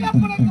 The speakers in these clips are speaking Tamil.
vaya por acá.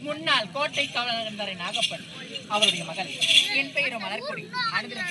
முன்னாள் கோட்டை காவலர் இருந்தாரை நாகப்பன் அவருடைய மகள். என் பெயரும் மலர்கொடி. அனுதினம்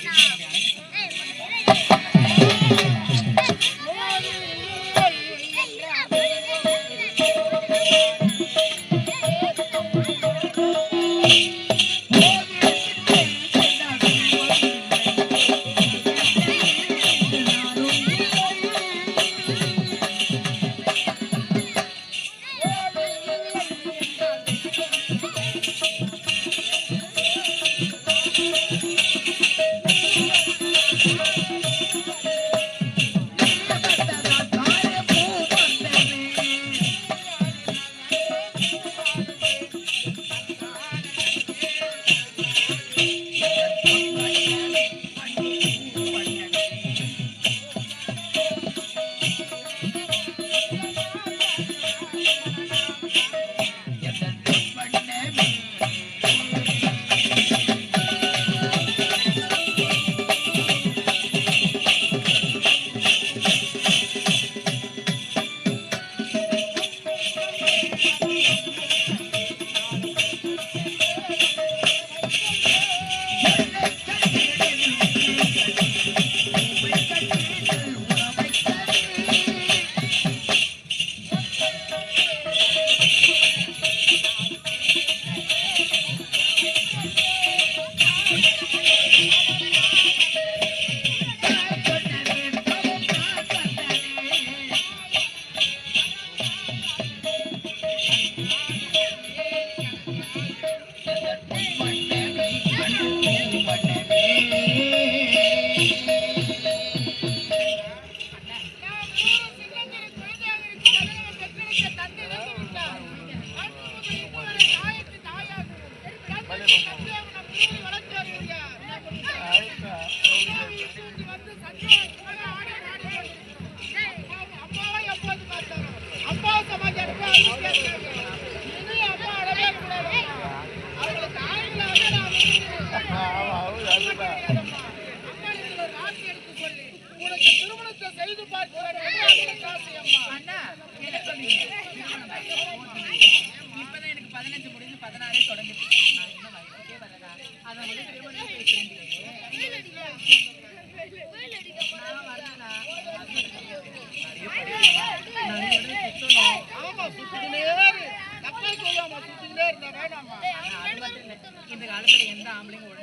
இந்த காலத்துல எந்த ஆம்பளையும்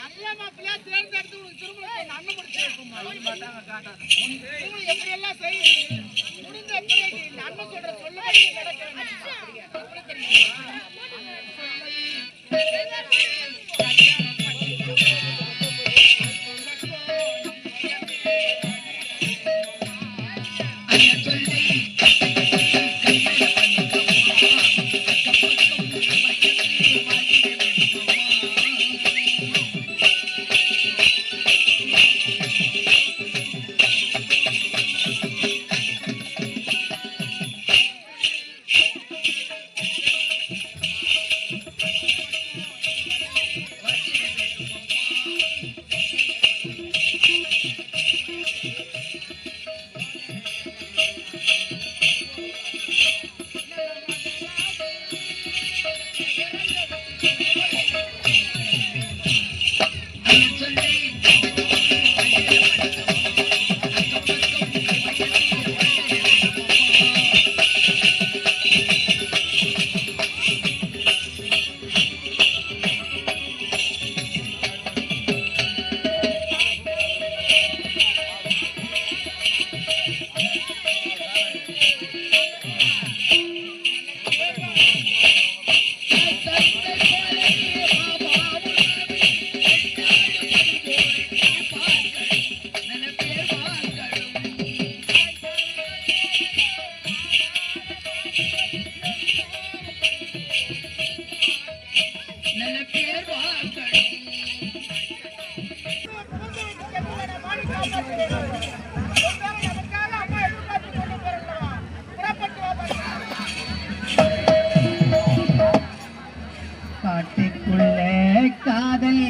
நல்ல மாப்பிள்ளையா தேர்ந்தெடுத்து திருமணத்தை நன்மை முடிச்சிருக்கும் எப்படி எல்லாம் எப்படியெல்லாம் பிறகு நன்மை சொல்ற சொல்லுபடி காட்டுக்குள்ளே காதல்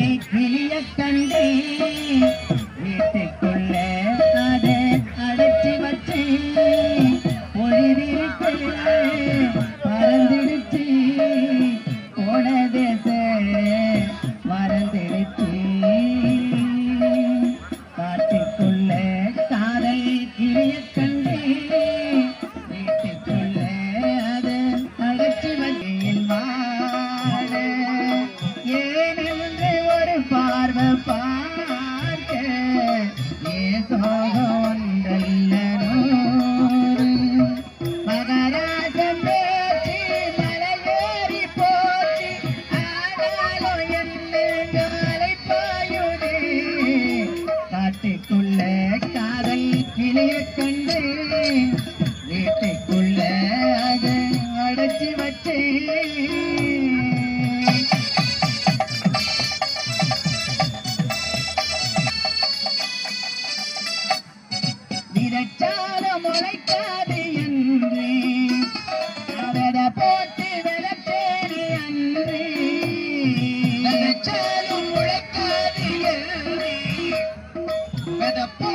the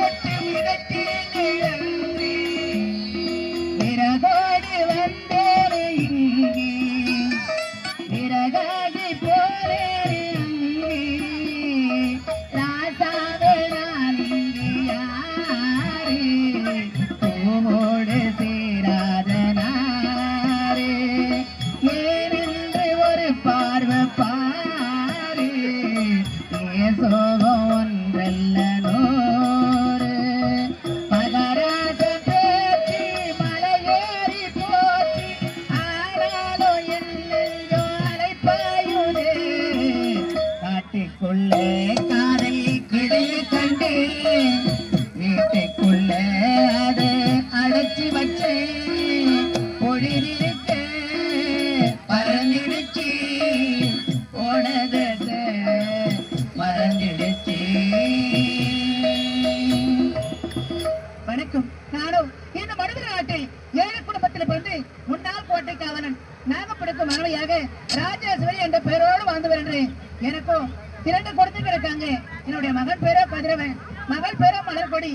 நாகப்படக்கு ராஜேஸ்வரி என்ற பெயரோடு வாழ்ந்து வருகிறேன். எனக்கும் திரண்டு குழந்தைகள் இருக்காங்க என்னுடைய மகன் பேரோ கதிரவன். மகள் பேரோ மலர்கொடி.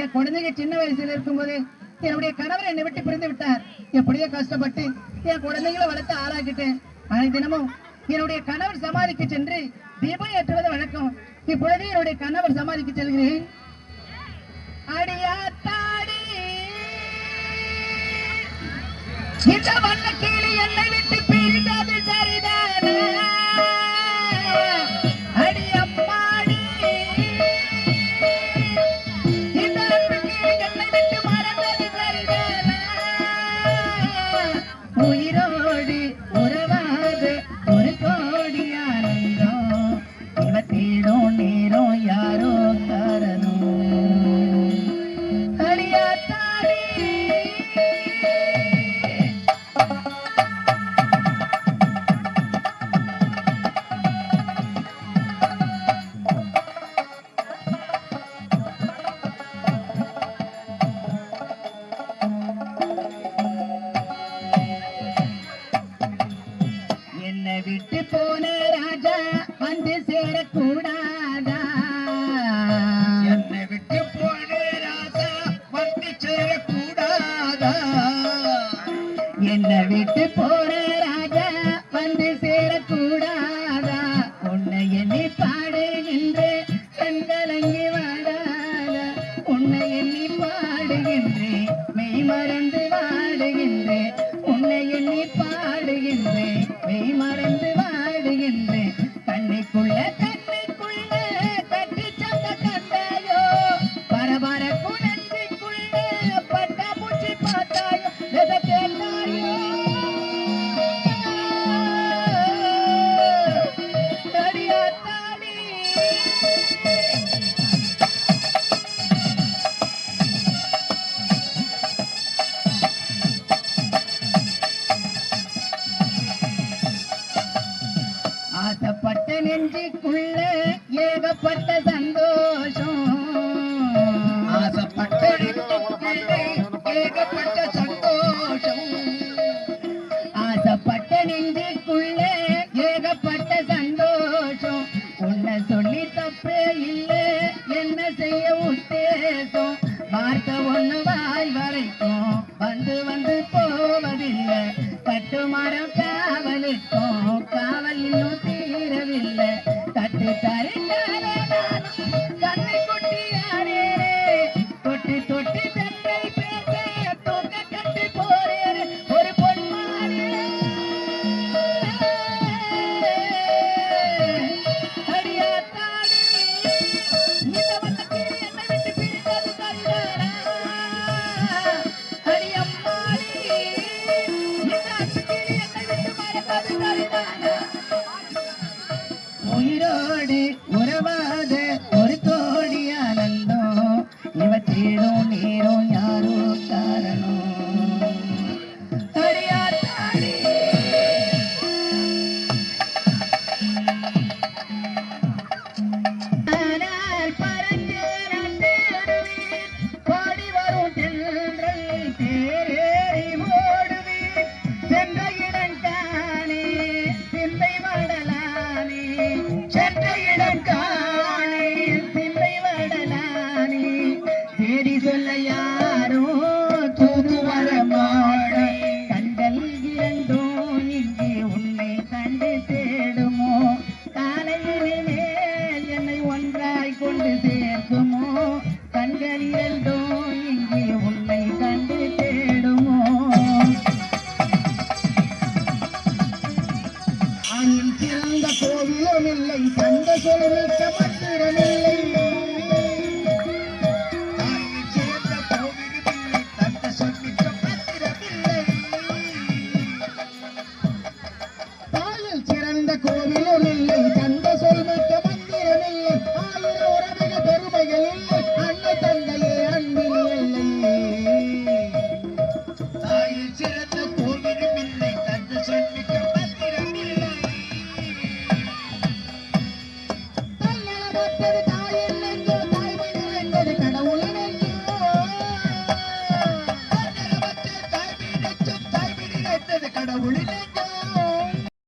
என் குழந்தைங்க சின்ன வயசுல இருக்கும்போது என்னுடைய கணவர் என்னை விட்டு பிரிந்து விட்டார். எப்படியோ கஷ்டப்பட்டு என் குழந்தைகளை வளர்த்து ஆளாக்கிட்டேன். அனை தினமும் என்னுடைய கணவர் சமாதிக்கு சென்று தீபம் ஏற்றுவது வழக்கம். இப்பொழுது என்னுடைய கணவர் சமாதிக்கு செல்கிறேன். அடியாத்தாடி இந்த வண்ண கீழி என்னை விட்டு